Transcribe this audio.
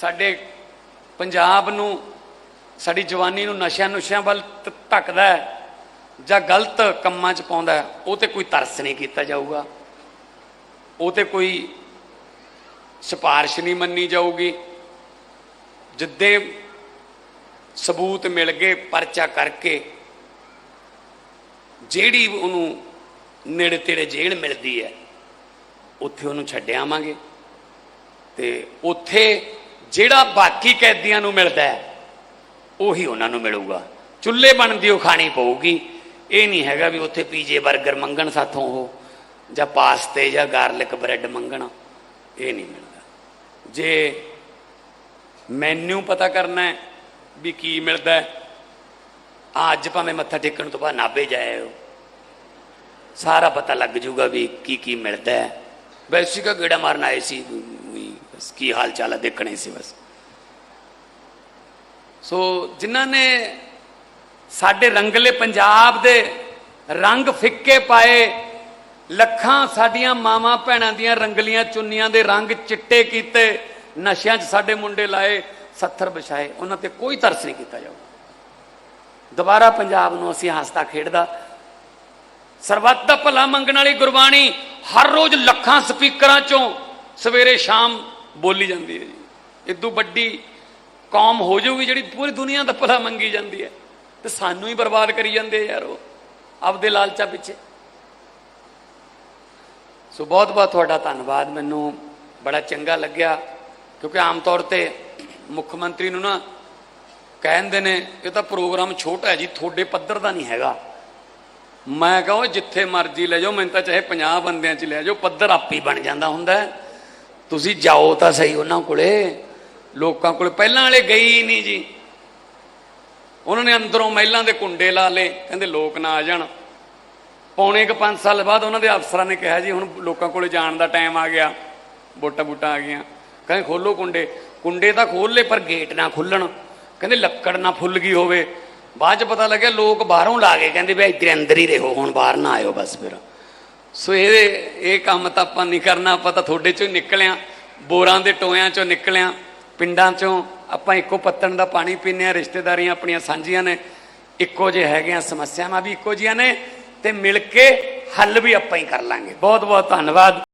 ਸਾਡੇ ਪੰਜਾਬ ਨੂੰ, ਸਾਡੀ ਜਵਾਨੀ ਨੂੰ ਨਸ਼ਿਆਂ ਨੁਸ਼ਿਆਂ ਵੱਲ ਧੱਕਦਾ ਹੈ ਜਾਂ ਗਲਤ ਕੰਮਾਂ 'ਚ ਪਾਉਂਦਾ ਉਹ ਤੇ ਕੋਈ ਤਰਸ ਨਹੀਂ ਕੀਤਾ ਜਾਊਗਾ। ਉਹ ਤੇ ਕੋਈ ਸਿਫਾਰਿਸ਼ ਨਹੀਂ ਮੰਨੀ ਜਾਊਗੀ। ਜਿੱਦੇ ਸਬੂਤ ਮਿਲ ਗਏ ਪਰਚਾ ਕਰਕੇ, ਜਿਹੜੀ ਉਹਨੂੰ ਨੇੜੇ ਤੇੜੇ ਜੇਲ੍ਹ ਮਿਲਦੀ ਹੈ, ਉੱਥੇ ਉਹਨੂੰ ਛੱਡਿਆਵਾਂਗੇ ਤੇ ਉੱਥੇ ਜਿਹੜਾ ਬਾਕੀ ਕੈਦੀਆਂ ਨੂੰ ਮਿਲਦਾ ਹੈ, ਉਹੀ ਉਹਨਾਂ ਨੂੰ ਮਿਲੂਗਾ। ਚੁੱਲ੍ਹੇ ਬਣਦੀ ਉਹ ਖਾਣੀ ਪਊਗੀ। ਇਹ ਨਹੀਂ ਹੈਗਾ ਵੀ ਉੱਥੇ ਪੀਜੇ 버ਗਰ ਮੰਗਣ ਸਾਥੋਂ ਉਹ, ਜਾਂ ਪਾਸਤੇ ਜਾਂ ਗਾਰਲਿਕ ਬ੍ਰੈਡ ਮੰਗਣ। ਇਹ ਨਹੀਂ ਮਿਲਦਾ। ਜੇ ਮੈਨੂ ਪਤਾ ਕਰਨਾ ਹੈ ਵੀ ਕੀ ਮਿਲਦਾ ਹੈ, ਅੱਜ ਭਾਵੇਂ ਮੱਥਾ ਟੇਕਣ ਤੋਂ ਬਾਅਦ ਨਾਭੇ ਜਾਇਓ ਸਾਰਾ ਪਤਾ ਲੱਗ ਜੂਗਾ ਵੀ ਕੀ ਕੀ ਮਿਲਦਾ ਹੈ। ਵੈਸੇ ਕਾ ਗੇੜਾ ਮਾਰਨ ਆਏ ਸੀ ਬਸ, ਕੀ ਹਾਲ ਚਾਲ ਹੈ ਦੇਖਣੇ ਸੀ ਬਸ। ਸੋ ਜਿਨ੍ਹਾਂ ਨੇ ਸਾਡੇ ਰੰਗਲੇ ਪੰਜਾਬ ਦੇ ਰੰਗ ਫਿੱਕੇ ਪਾਏ, ਲੱਖਾਂ ਸਾਡੀਆਂ ਮਾਵਾਂ ਭੈਣਾਂ ਦੀਆਂ ਰੰਗਲੀਆਂ ਚੁੰਨੀਆਂ ਦੇ ਰੰਗ ਚਿੱਟੇ ਕੀਤੇ, ਨਸ਼ਿਆਂ 'ਚ ਸਾਡੇ ਮੁੰਡੇ ਲਾਏ, ਸੱਥਰ ਵਿਛਾਏ, ਉਹਨਾਂ ਤੇ ਕੋਈ ਤਰਸ ਨਹੀਂ ਕੀਤਾ ਜਾਊਗਾ ਦੁਬਾਰਾ ਪੰਜਾਬ ਨੂੰ ਅਸੀਂ ਹੱਸਦਾ ਖੇਡਦਾ। ਸਰਬੱਤ ਦਾ ਭਲਾ ਮੰਗਣ ਵਾਲੀ ਗੁਰਬਾਣੀ ਹਰ ਰੋਜ਼ ਲੱਖਾਂ ਸਪੀਕਰਾਂ ਚੋਂ ਸਵੇਰੇ ਸ਼ਾਮ ਬੋਲੀ ਜਾਂਦੀ ਹੈ ਜੀ। ਇਦੋਂ ਵੱਡੀ ਕੌਮ ਹੋ ਜਾਊਗੀ ਜਿਹੜੀ ਪੂਰੀ ਦੁਨੀਆ ਦਾ ਭਲਾ ਮੰਗੀ ਜਾਂਦੀ ਹੈ। ਤੇ ਸਾਨੂੰ ਹੀ ਬਰਬਾਦ ਕਰੀ ਜਾਂਦੇ ਯਾਰ ਉਹ, ਆਪਦੇ ਲਾਲਚਾ ਪਿੱਛੇ। ਸੋ ਬਹੁਤ ਬਹੁਤ ਤੁਹਾਡਾ ਧੰਨਵਾਦ। ਮੈਨੂੰ ਬੜਾ ਚੰਗਾ ਲੱਗਿਆ, ਕਿਉਂਕਿ ਆਮ ਤੌਰ ਤੇ ਮੁੱਖ ਮੰਤਰੀ ਨੂੰ ਨਾ ਕਹਿੰਦੇ ਨੇ, ਇਹ ਤਾਂ ਪ੍ਰੋਗਰਾਮ ਛੋਟਾ ਹੈ ਜੀ, ਤੁਹਾਡੇ ਪੱਧਰ ਦਾ ਨਹੀਂ ਹੈਗਾ। ਮੈਂ ਕਹਾਂ ਜਿੱਥੇ ਮਰਜ਼ੀ ਲੈ ਜਾਓ, ਮੈਨੂੰ ਤਾਂ ਚਾਹੇ 50 ਬੰਦਿਆਂ 'ਚ ਲੈ ਜਾਓ, ਪੱਧਰ ਆਪੇ ਹੀ ਬਣ ਜਾਂਦਾ ਹੁੰਦਾ ਹੈ। ਤੁਸੀਂ ਜਾਓ ਤਾਂ ਸਹੀ ਉਹਨਾਂ ਕੋਲੇ। ਲੋਕਾਂ ਕੋਲ ਪਹਿਲਾਂ ਵਾਲੇ ਗਈ ਨਹੀਂ ਜੀ। ਉਹਨਾਂ ਨੇ ਅੰਦਰੋਂ ਮਹਿਲਾਂ ਦੇ ਕੁੰਡੇ ਲਾ ਲਏ, ਕਹਿੰਦੇ ਲੋਕ ਨਾ ਆ ਜਾਣ। ਪੌਣੇ ਕੁ 5 ਸਾਲ ਬਾਅਦ ਉਹਨਾਂ ਦੇ ਅਫਸਰਾਂ ਨੇ ਕਿਹਾ ਜੀ, ਹੁਣ ਲੋਕਾਂ ਕੋਲੇ ਜਾਣ ਦਾ ਟਾਈਮ ਆ ਗਿਆ, ਵੋਟਾਂ ਵੋਟਾਂ ਆ ਗਈਆਂ। ਕਹਿੰਦੇ ਖੋਲੋ ਕੁੰਡੇ। ਕੁੰਡੇ ਤਾਂ ਖੋਲ ਲਏ, ਪਰ ਗੇਟ ਨਾ ਖੁੱਲਣ। ਕਹਿੰਦੇ ਲੱਕੜ ਨਾ ਫੁੱਲ ਗਈ ਹੋਵੇ। ਬਾਅਦ ਚ ਪਤਾ ਲੱਗਿਆ ਲੋਕ ਬਾਹਰੋਂ ਲਾ ਗਏ ਕਹਿੰਦੇ ਵੀ ਇੱਧਰ ਅੰਦਰ ਹੀ ਰਹੋ, ਹੁਣ ਬਾਹਰ ਨਾ ਆਇਓ ਬਸ ਫਿਰ। ਸੋ ਇਹ ਇਹ ਕੰਮ ਤਾਂ ਆਪਾਂ ਨਹੀਂ ਕਰਨਾ, ਆਪਾਂ ਤਾਂ ਤੁਹਾਡੇ ਚੋਂ ਹੀ ਨਿਕਲਿਆ, ਬੋਰਾਂ ਦੇ ਟੋਇਆਂ ਚੋਂ ਨਿਕਲਿਆ, ਪਿੰਡਾਂ ਚੋਂ ਆਪਾਂ ਇੱਕੋ ਪੱਤਣ ਦਾ ਪਾਣੀ ਪੀਂਦੇ ਆ ਰਿਸ਼ਤੇਦਾਰੀਆਂ ਆਪਣੀਆਂ ਸਾਂਝੀਆਂ ਨੇ, ਇੱਕੋ ਜਿਹੇ ਹੈਗੇ ਆ ਸਮੱਸਿਆਵਾਂ ਵੀ ਇੱਕੋ ਜਿਹੀਆਂ ਨੇ ਤੇ ਮਿਲ ਕੇ ਹੱਲ ਵੀ ਆਪਾਂ ਹੀ ਕਰ ਲਾਂਗੇ। ਬਹੁਤ ਬਹੁਤ ਧੰਨਵਾਦ।